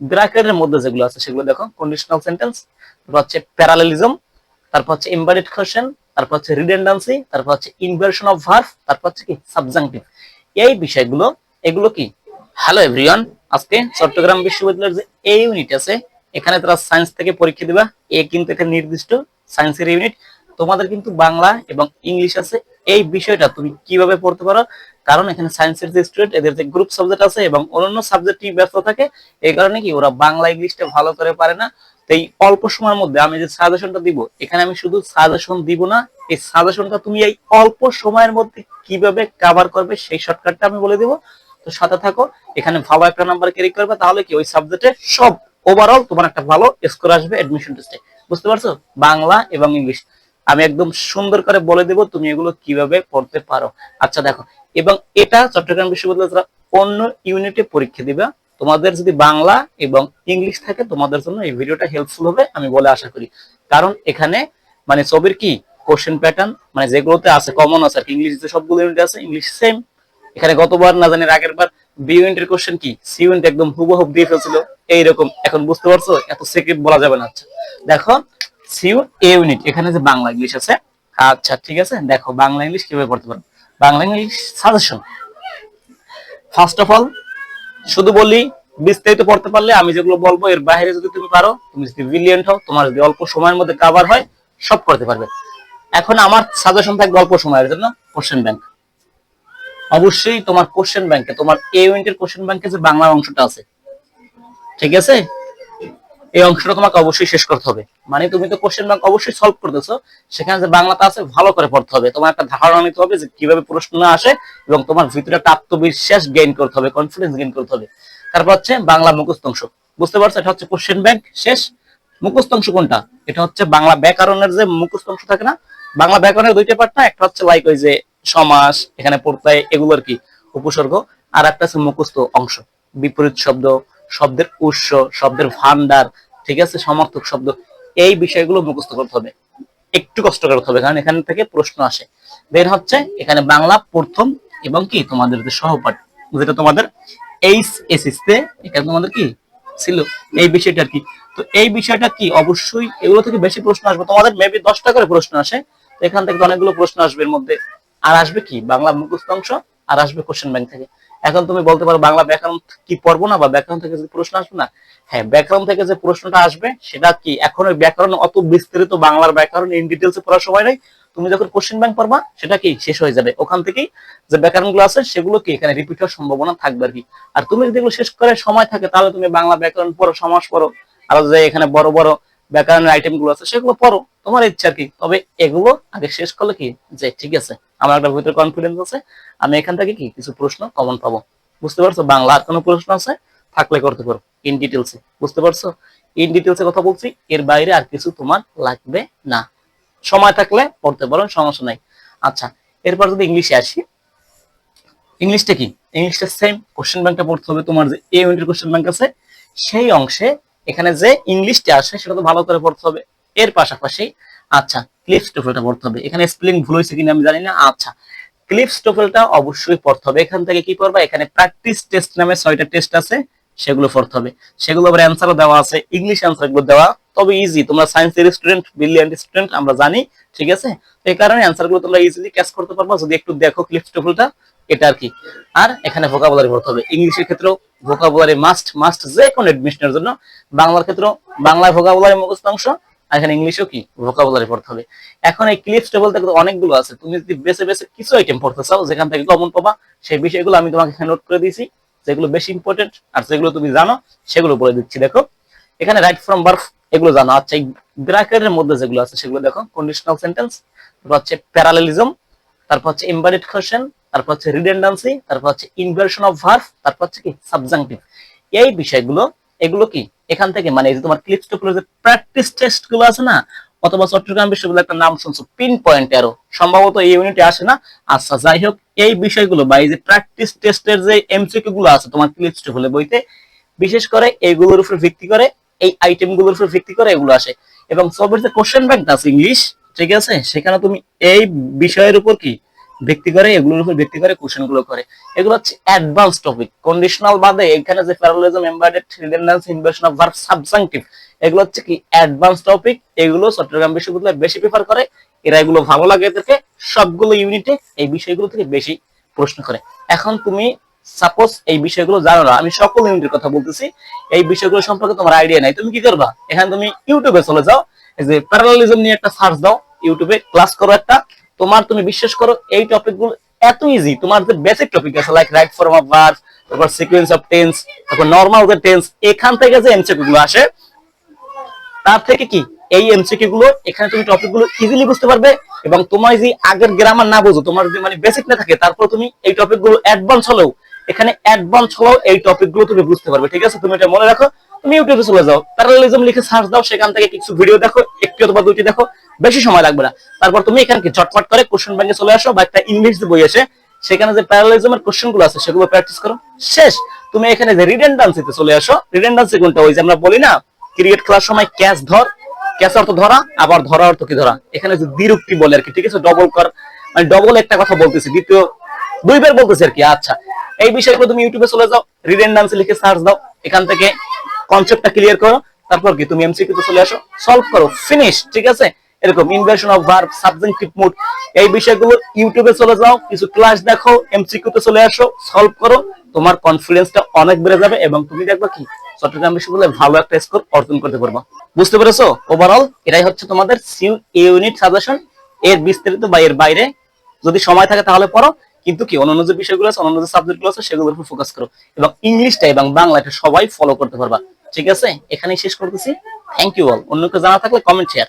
ব্র্যাকেটের মধ্যে যেগুলো আছে, সেগুলো দেখো কন্ডিশনাল সেন্টেন্স তারপর হচ্ছে প্যারালেলিজম তারপর হচ্ছে এমবারেড কোশ্চেন তারপর হচ্ছে রিডেন্ডেন্সি তারপর হচ্ছে ইনভার্সন অফ ভার্ব তারপর হচ্ছে কি সাবজাংটিভ এই বিষয়গুলো, এগুলো কি? হ্যালো এভরিওয়ান আজকে চট্টগ্রাম বিশ্ববিদ্যালয়ের যে এই ইউনিট আছে, এখানে তোরা সায়েন্স থেকে পরীক্ষা দিবা। এ কিন্তু একটা নির্দিষ্ট সায়েন্সের ইউনিট তোমাদের কিন্তু বাংলা এবং ইংলিশ আছে। এই বিষয়টা তুমি কীভাবে পড়তে পারো? কারণ এখানে সায়েন্সের যে স্টুডেন্ট এদের যে গ্রুপ সাবজেক্ট আছে এবং অন্যান্য সাবজেক্ট নিয়ে ব্যস্ত থাকে, এই কারণে কি ওরা বাংলা ইংলিশটা ভালো করে পারে না। তো এই অল্প সময়ের মধ্যে আমি যে সাজেশনটা দিব, এখানে আমি শুধু সাজেশন দিব না, এই সাজেশনটা তুমি এই অল্প সময়ের মধ্যে কীভাবে কভার করবে সেই শর্টকাটটা আমি বলে দিব। তো সাথে থাকো, এখানে ভালো একটা নাম্বার ক্যারি করবে, তাহলে কি ওই সাবজেক্টে সব ওভারঅল তোমার একটা ভালো স্কোর আসবে এডমিশন টেস্টে বুঝতে পারছ? বাংলা এবং ইংলিশ আমি একদম সুন্দর করে বলে দেব তুমি এগুলো কীভাবে পড়তে পারো। আচ্ছা দেখো। এবং এটা চট্টগ্রাম বিশ্ববিদ্যালয় অন্য ইউনিটে পরীক্ষা দিবা। তোমাদের যদি বাংলা এবং ইংলিশ থাকে, তোমাদের জন্য এই ভিডিওটা হেল্পফুল হবে, আমি বলে আশা করি। কারণ এখানে মানে ছবির কি? কোশ্চেন প্যাটার্ন মানে যেগুলোতে আছে কমন আছে, আর ইংলিশ যে সবগুলো ইউনিট আছে ইংলিশ সেম এখানে গতবার না জানি আগের বার বি ইউনিটের কোশ্চেন কি? সি ইউনিট একদম হুবহুব দিয়ে ফেলছিল। এইরকম। এখন বুঝতে পারছ? এত সেক্রেট বলা যাবে না। আচ্ছা দেখো। C A unit. এখানে যে বাংলা ইংলিশ আছে। আচ্ছা ঠিক আছে? দেখো, বাংলা ইংলিশ কীভাবে পড়তে পারো Bangla English suggestion first of all শুধু বলি, বিস্তারিত পড়তে পারলে আমি যেগুলো বলব, এর বাইরে যদি তুমি পারো, তুমি যদি ব্রিলিয়েন্ট হও, তোমার যদি অল্প সময়ের মধ্যে কাভার হয়, সব করতে পারবে। এখন আমার সাজেশন থাকবে অল্প সময়ের জন্য কোশ্চেন ব্যাংক অবশ্যই তোমার কোশ্চেন ব্যাংকে তোমার এ ইউনিটের কোশ্চেন ব্যাংকে যে বাংলা অংশটা আছে। ঠিক আছে? এই অংশটা তোমাকে অবশ্যই শেষ করতে হবে। মানে তুমি তো কোশ্চেন ব্যাংক অবশ্যই সলভ করতেছো। সেখানে যে বাংলাটা আছে, ভালো করে পড়তে হবে। তোমার একটা ধারণা নিতে হবে যে কীভাবে প্রশ্ন আসে এবং তোমার ভিতরে একটা আত্মবিশ্বাস গেইন করতে হবে কনফিডেন্স গেইন করতে হবে। তারপর হচ্ছে বাংলা মুখস্থ অংশ। বুঝতে পারছ? এটা হচ্ছে কোশ্চেন ব্যাংক শেষ। মুখস্থ অংশ কোনটা? এটা হচ্ছে বাংলা ব্যাকরণের যে মুখস্থ অংশ থাকে না? বাংলা ব্যাকরণের দুইটা পার্ট না, একটা হচ্ছে লাইক ওই যে সমাস, এখানে প্রত্যয় এগুলোর কি? উপসর্গ। আর একটা আছে মুখস্থ অংশ। বিপরীত শব্দ, শব্দের উৎস, শব্দের ভান্ডার ঠিক আছে? সমর্থক শব্দ। এই বিষয়গুলো মুখস্থ করতে হবে। একটু কষ্ট করতে হবে, কারণ এখান থেকে প্রশ্ন আসে। দেন হচ্ছে, এখানে বাংলা প্রথম এবং কি? তোমাদের যে সহপাঠ, যেটা তোমাদের এইচ এসএস তে এখানে তোমাদের কি? ছিল। এই বিষয়টা কি। তো এই বিষয়টা কি? অবশ্যই এগুলো থেকে বেশি প্রশ্ন আসবে। তোমাদের মেবি দশটা করে প্রশ্ন আসে। এখান থেকে অনেকগুলো প্রশ্ন আসবে এর মধ্যে। আর আসবে কি? বাংলা মুখস্থ অংশ, আর আসবে কোশ্চেন ব্যাংক থেকে। এখন তুমি বলতে পারো বাংলা ব্যাকরণ কি পড়ব না, বা ব্যাকরণ থেকে যে প্রশ্ন আসবে না? হ্যাঁ ব্যাকরণ থেকে যে প্রশ্নটা আসবে, সেটা কি? এখন ওই ব্যাকরণ অত বিস্তারিত বাংলার ব্যাকরণ ইন ডিটেলসে পড়ার সময় নেই। তুমি যখন কোশ্চেন ব্যাংক পড়বা, সেটা কি? শেষ হয়ে যাবে। ওখান থেকেই যে ব্যাকরণগুলো আছে, সেগুলো কি এখানে রিপিট হওয়ার সম্ভাবনা থাকবে আর কি? আর তুমি যদি এগুলো শেষ করে সময় থাকে, তাহলে তুমি বাংলা ব্যাকরণ পড়ো, সমাস পড়ো। আর যে এখানে বড় বড় ব্যাকরণের আইটেমগুলো আছে, সেগুলো পড়ো। তোমার ইচ্ছা কি? তবে এগুলো আগে শেষ করলে কি? যে ঠিক আছে, আমার একটা ভিতরে কনফিডেন্স আছে, আমি এখান থেকে কি? কিছু প্রশ্ন কমন পাবো। বুঝতে পারছ? বাংলা আর কোনো প্রশ্ন আছে? থাকলে করতে পারো। ইন ডিটেলসে বুঝতে পারছ? ইন ডিটেলসে কথা বলছি, এর বাইরে আর কিছু তোমার লাগবে না। সময় থাকলে পড়তে পারো, সমস্যা নাই। আচ্ছা এরপর যদি ইংলিশে আসি ইংলিশটা কি? ইংলিশটা সেম কোশ্চেন ব্যাংকটা পড়তে হবে। তোমার যে এ ইউনিটের কোশ্চেন ব্যাংক আছে, সেই অংশে এখানে যে ইংলিশটা আসে, সেটা তো ভালো করে পড়তে হবে। এর পাশাপাশি আচ্ছা ক্লিপস টোফেলটা পড়তে হবে। এখানে স্পেলিং ভুল হয়েছে কিনা আমি জানি না। আচ্ছা ক্লিপস টোফেলটা অবশ্যই পড়তে হবে। এখান থেকে কি পড়বা? এখানে প্র্যাকটিস টেস্ট নামে ছয়টা টেস্ট আছে, সেগুলো পড়তে হবে। সেগুলো আবার অ্যান্সারও দেওয়া আছে। ইংলিশ অ্যান্সারগুলো দেওয়া, তবে ইজি তোমরা সায়েন্সের স্টুডেন্ট ব্রিলিয়ান্ট স্টুডেন্ট আমরা জানি, ঠিক আছে? এই কারণে অ্যান্সারগুলো তোমরা ইজিলি ক্যাচ করতে পারবা। যদি একটু দেখো ক্লিপস টোফেলটা এটা আর কি। আর এখানে ভোকাবুলারি পড়তে হবে। ইংলিশের ক্ষেত্রেও ভোকাবুলারি মাস্ট মাস্ট যে কোনো এডমিশনের জন্য বাংলার ক্ষেত্রেও বাংলায় ভোকাবুলারি মুখস্থ অংশ, আর এখানে ইংলিশেও কি ভোকাবুলারি পড়তে হবে। এখন এই ক্লিপস টেবল থেকে অনেকগুলো আছে। তুমি যদি বেছে বেছে কিছু আইটেম পড়তে চাও, যেখান থেকে কমন পাবা, সেই বিষয়গুলো আমি তোমাকে এখানে নোট করে দিয়েছি। যেগুলো বেশি ইম্পর্টেন্ট আর যেগুলো তুমি জানো, সেগুলো বলে দিচ্ছি, দেখো। এখানে রাইট ফ্রম বার্ফ এগুলো জানো। আচ্ছা এই ব্র্যাকেটের মধ্যে যেগুলো আছে, সেগুলো দেখো। কন্ডিশনাল সেন্টেন্স তারপর হচ্ছে প্যারালেলিজম তারপর হচ্ছে এমবারেড কোশ্চেন তারপর হচ্ছে রিডেন্ডেন্সি তারপর হচ্ছে ইনভার্সন অফ ভার্ব তারপর হচ্ছে কি সাবজাংটিভ এই বিষয়গুলো, এগুলো কি? এখান থেকে মানে এই যে তোমার ক্লিপস যে প্র্যাকটিস টেস্টগুলো আছে না, অথবা চট্টগ্রাম বিশ্ববিদ্যালয়ের একটা নাম শুনছো পিন পয়েন্ট এরো সম্ভবত এই ইউনিটে আসে না। আচ্ছা যাই হোক, এই বিষয়গুলো বা এই যে প্র্যাকটিস টেস্টের যে এমসিকিউ গুলো আছে তোমার ক্লিপস টুকলে বইতে, বিশেষ করে এইগুলোর উপর ভিত্তি করে, এই আইটেমগুলোর উপর ভিত্তি করে এগুলো আসে। এবং সবের যে কোশ্চেন ব্যাংক আছে ইংলিশ ঠিক আছে? সেখানে তুমি এই বিষয়ের উপর কি ভিত্তি করে, এগুলোর উপর ভিত্তি করে কোশ্চেনগুলো করে। এগুলো হচ্ছে অ্যাডভান্স টপিক কন্ডিশনাল বাদে এখানে যে parallelism embedded redundancy inversion of verb subjunctive এগুলো হচ্ছে কি অ্যাডভান্স টপিক এগুলো চট্টগ্রাম বিশ্ববিদ্যালয় বেশি প্রিফার করে, এরা এগুলো ভালো লাগে এদেরকে সবগুলো ইউনিটে এই বিষয়গুলো থেকে বেশি প্রশ্ন করে। এখন তুমি সাপোজ এই বিষয়গুলো জানো না, আমি সকল ইউনিটের কথা বলতেছি, এই বিষয়গুলো সম্পর্কে তোমার আইডিয়া নাই। তুমি কি করবা? এখানে তুমি ইউটিউবে চলে যাও যে প্যারালালিজম নিয়ে একটা সার্চ দাও ইউটিউবে ক্লাস করো একটা তোমার তুমি বিশ্বাস করো, এই টপিকগুলো এত ইজি তোমার যে বেসিক টপিক আছে like right form of verb তারপর সিকোয়েন্স অফ টেন্স তারপর নর্মাল যে টেন্স এখান থেকে যে এমসিকিউ গুলো আসে, তার থেকে কি? এই এমসিকিউ গুলো, এখানে তুমি টপিকগুলো ইজিলি বুঝতে পারবে এবং তোমার যদি আগের গ্রামার না বুঝো, তোমার যদি মানে বেসিক না থাকে, তারপর তুমি এই টপিকগুলো অ্যাডভান্স হলেও, এখানে অ্যাডভান্স হলেও এই টপিকগুলো তুমি বুঝতে পারবে, ঠিক আছে? তুমি এটা মনে রাখো, তুমি ইউটিউবে চলে যাও প্যারালালিজম লিখে সার্চ দাও, সেখান থেকে কিছু ভিডিও দেখো, একটি অথবা দুইটি দেখো বেশি সময় লাগবে না। তারপর তুমি এখানে কি ঝটপট করে কোশ্চেন ব্যাংকে চলে আসো বা একটা ইংলিশ বই আসে সেখানে যে প্যারালালিজমের কোশ্চেনগুলো আছে, সেগুলো প্র্যাকটিস করো। শেষ, তুমি এখানে যে রিডেন্ডেন্সিতে চলে আসো রিডেন্ডেন্সি কোনটা? ওই যে আমরা বলি না ক্রিকেট খেলার সময় ক্যাচ ধর। ক্যাচ অর্থ ধরা, আবার ধরা অর্থ কি ধরা? এখানে যে দ্বিরুক্তি বলে আর কি, ঠিক আছে? ডবল কর। মানে ডবল একটা কথা বলতেছি, দ্বিতীয় দুইবার বলতেছি আর কি আচ্ছা। এই বিষয়গুলো তুমি ইউটিউবে চলে যাও রিডেন্ডেন্সি লিখে সার্চ দাও, এখান থেকে কনসেপ্টটা ক্লিয়ার করো। তারপর কি, তুমি এমসিকিউ তে চলে আসো সলভ করো ফিনিশ ঠিক আছে? এরকম inversion of verb subjective mood এই বিষয়গুলো ইউটিউবে চলে যাও, কিছু ক্লাস দেখো এমসিকিউ তে চলে আসো সলভ করো, তোমার কনফিডেন্সটা অনেক বেড়ে যাবে এবং তুমি দেখবা কি? চট্টগ্রাম বিশ্ববিদ্যালয়ে ভালো একটা স্কোর অর্জন করতে পারবা। বুঝতে পেরেছ? ওভারঅল এটাই হচ্ছে তোমাদের সিউ ইউনিট সাজেশন এর বিস্তারিত বা এর বাইরে। যদি সময় থাকে তাহলে পড়ো, কিন্তু কি, অন্যান্য যে বিষয়গুলো আছে, অন্যান্য যে সাবজেক্টগুলো আছে, সেগুলোর উপর ফোকাস করো। এবং ইংলিশটা এবং বাংলাটা সবাই ফলো করতে পারবা। ঠিক আছে? এখানেই শেষ করতেছি। থ্যাংক ইউ অল অন্য কেউ জানা থাকলে কমেন্ট শেয়ার